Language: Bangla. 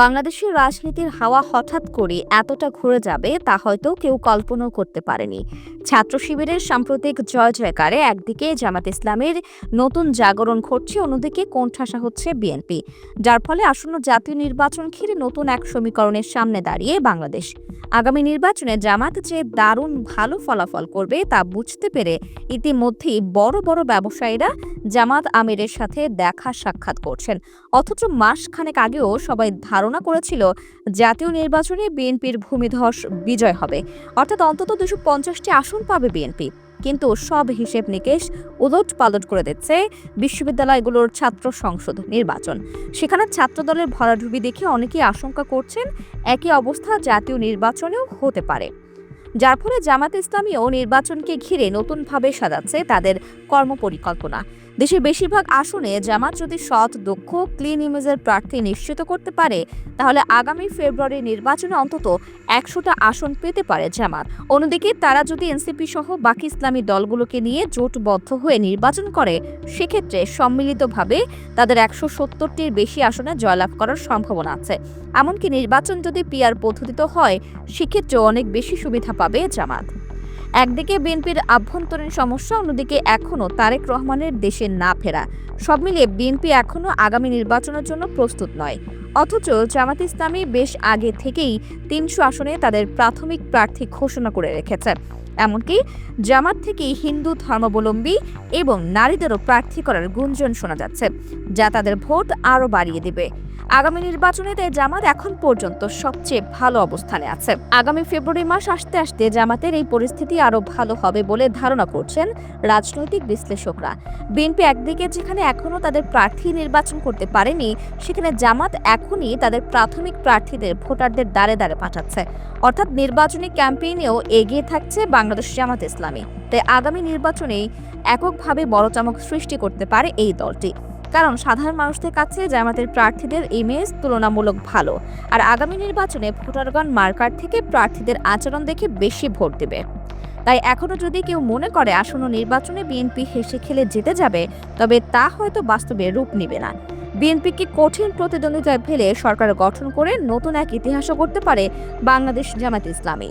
বাংলাদেশের রাজনীতির হাওয়া হঠাৎ করে এতটা ঘুরে যাবে তা হয়তো কেউ কল্পনাও করতে পারেনি। ছাত্র শিবিরের সাম্প্রতিক জয় জয়কারে একদিকে জামাত ইসলামের নতুন জাগরণ ঘটছে, অন্যদিকে কোণঠাসা হচ্ছে বিএনপি, যার ফলে আসন্ন জাতীয় নির্বাচন ঘিরে নতুন এক সমীকরণের সামনে দাঁড়িয়ে বাংলাদেশ। আগামী নির্বাচনে জামাত যে দারুণ ভালো ফলাফল করবে তা বুঝতে পেরে ইতিমধ্যেই বড় বড় ব্যবসায়ীরা জামাত আমিরের সাথে দেখা সাক্ষাৎ করছেন। অথচ মাস খানেক আগেও সবাই ধারণা করেছিল জাতীয় নির্বাচনে বিএনপির ভূমিধস বিজয় হবে। অর্থাৎ অন্তত দুশো পঞ্চাশটি আসন পাবে বিএনপি। কিন্তু সব হিসেব নিকেশ উলট পালট করে দিচ্ছে বিশ্ববিদ্যালয়গুলোর ছাত্র সংসদ নির্বাচন। সেখানে ছাত্রদলের ভরাডুবি দেখে অনেকেই আশঙ্কা করছেন একই অবস্থা জাতীয় নির্বাচনেও হতে পারে। যার ফলে জামাত ইসলামীও নির্বাচনকে ঘিরে নতুনভাবে সাজাচ্ছে তাদের কর্মপরিকল্পনা। দেশের বেশিরভাগ আসনে জামাত যদি সৎ, দক্ষ ক্লিন ইমেজের প্রার্থী নিশ্চিত করতে পারে, তাহলে আগামী ফেব্রুয়ারি নির্বাচনে অন্তত একশোটা আসন পেতে পারে জামাত। অন্যদিকে তারা যদি এনসিপি সহ বাকি ইসলামী দলগুলোকে নিয়ে জোটবদ্ধ হয়ে নির্বাচন করে, সেক্ষেত্রে সম্মিলিতভাবে তাদের একশো সত্তরটির বেশি আসনে জয়লাভ করার সম্ভাবনা আছে। এমনকি নির্বাচন যদি পিআর পদ্ধতিতে হয়, সেক্ষেত্রেও অনেক বেশি সুবিধা পাবে জামাত। একদিকে বিএনপির আভ্যন্তরীণ সমস্যা, অন্যদিকে এখনও তারেক রহমানের দেশে না ফেরা। সব মিলিয়ে বিএনপি এখনও আগামী নির্বাচনের জন্য প্রস্তুত নয়। অথচ জামাত ইসলামী বেশ আগে থেকেই তিনশো আসনে তাদের প্রাথমিক প্রার্থী ঘোষণা করে রেখেছে। এমনকি জামাত থেকেই হিন্দু ধর্মাবলম্বী এবং নারীদেরও প্রার্থী করার গুঞ্জন শোনা যাচ্ছে, যা তাদের ভোট আরও বাড়িয়ে দেবে। আগামী নির্বাচনে তাই জামাত এখন পর্যন্ত সবচেয়ে ভালো অবস্থানে আছে। আগামী ফেব্রুয়ারি মাস আসতে আসতে জামাতের এই পরিস্থিতি আরও ভালো হবে বলে ধারণা করছেন রাজনৈতিক বিশ্লেষকরা। বিএনপি একদিকে যেখানে এখনও তাদের প্রার্থী নির্বাচন করতে পারেনি, সেখানে জামাত এখনই তাদের প্রাথমিক প্রার্থীদের ভোটারদের দ্বারে দ্বারে পাঠাচ্ছে। অর্থাৎ নির্বাচনী ক্যাম্পেইনেও এগিয়ে থাকছে বাংলাদেশ জামাত ইসলামী। তাই আগামী নির্বাচনেই এককভাবে বড় চমক সৃষ্টি করতে পারে এই দলটি। কারণ সাধারণ মানুষদের কাছে জামাতের প্রার্থীদের ইমেজ তুলনামূলক ভালো। আর আগামী নির্বাচনে ভোটারগণ মার্কার থেকে প্রার্থীদের আচরণ দেখে বেশি ভোট দেবে। তাই এখনও যদি কেউ মনে করে আসন্ন নির্বাচনে বিএনপি হেসে খেলে জিতে যাবে, তবে তা হয়তো বাস্তবে রূপ নেবে না। বিএনপিকে কঠিন প্রতিদ্বন্দ্বিতায় ফেলে সরকার গঠন করে নতুন এক ইতিহাসও করতে পারে বাংলাদেশ জামাত ইসলামী।